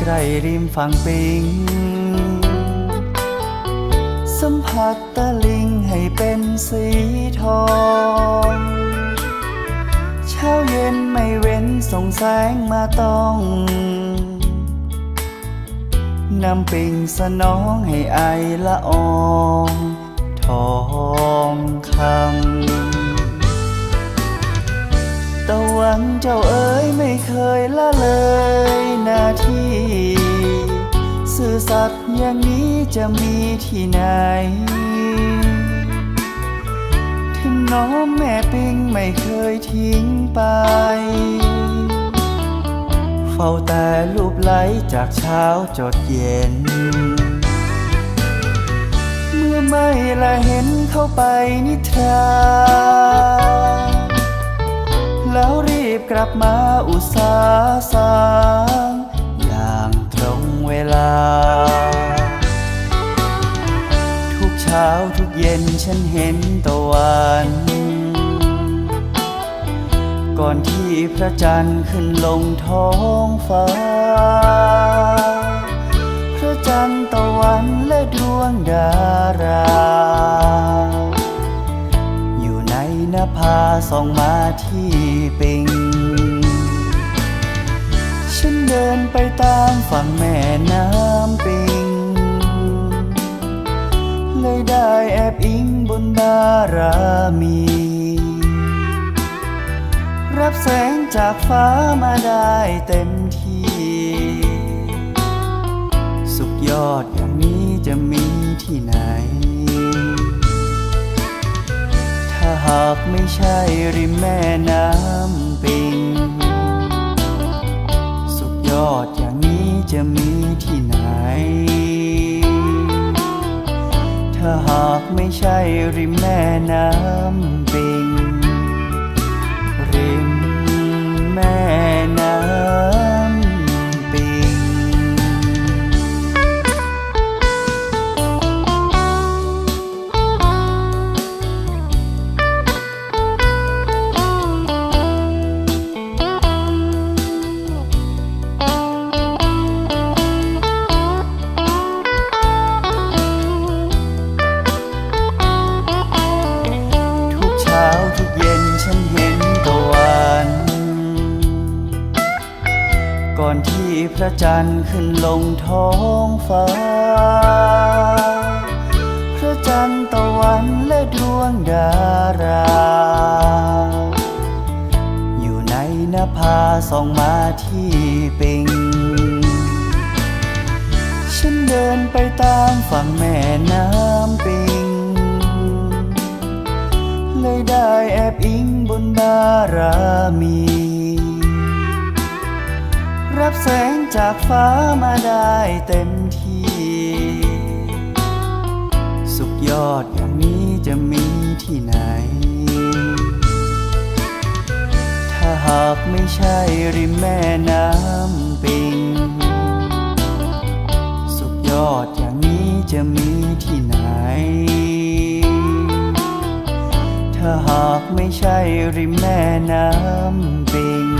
ใครริมฝั่งปิง สัมผัสตะลิงให้เป็นสีทอง เช้าเย็นไม่เว้นส่งแสงมาต้องนำปิงสนองให้ไอละอองทองคำตะวันเจ้าเอ๋ยไม่เคยละเลย ที่ซื่อสัตย์อย่างนี้จะมีที่ไหน ถึงน้องแม่ปิงไม่เคยทิ้งไป เฝ้าแต่รูปไหลจากเช้าจดเย็น เมื่อไม่ละเห็นเข้าไปนิทราแล้วรีบกลับมาอุตสาห์สร้า ลา ทุกเช้าทุกเย็นฉันเห็นตะวัน ก่อนที่พระจันทร์ขึ้นลงท้องฟ้า พระจันทร์ตะวันและดวงดารา อยู่ในนภาส่องมาที่ปิง ดินไปตามฝั่งแม่น้ำปิง เลยได้แอบอิงบนบารามี รับแสงจากฟ้ามาได้เต็มที่ สุดยอดอย่างนี้จะมีที่ไหน ถ้าหากไม่ใช่ริมแม่น้ำปิง ไม่ใช่ริมแม่น้ำปิง ริมแม่น้ำ อนที่พระจันทร์ขึ้นลงท้องฟ้า พระจันทร์ตะวันและดวงดารา อยู่ในนภาส่องมาที่ปิง ฉันเดินไปตามฝั่งแม่น้ำปิง เลยได้แอบอิงบนบารามี รับแสงจากฟ้ามาได้เต็มที่ สุดยอดอย่างนี้จะมีที่ไหน ถ้าหากไม่ใช่ริมแม่น้ำปิง สุดยอดอย่างนี้จะมีที่ไหน ถ้าหากไม่ใช่ริมแม่น้ำปิง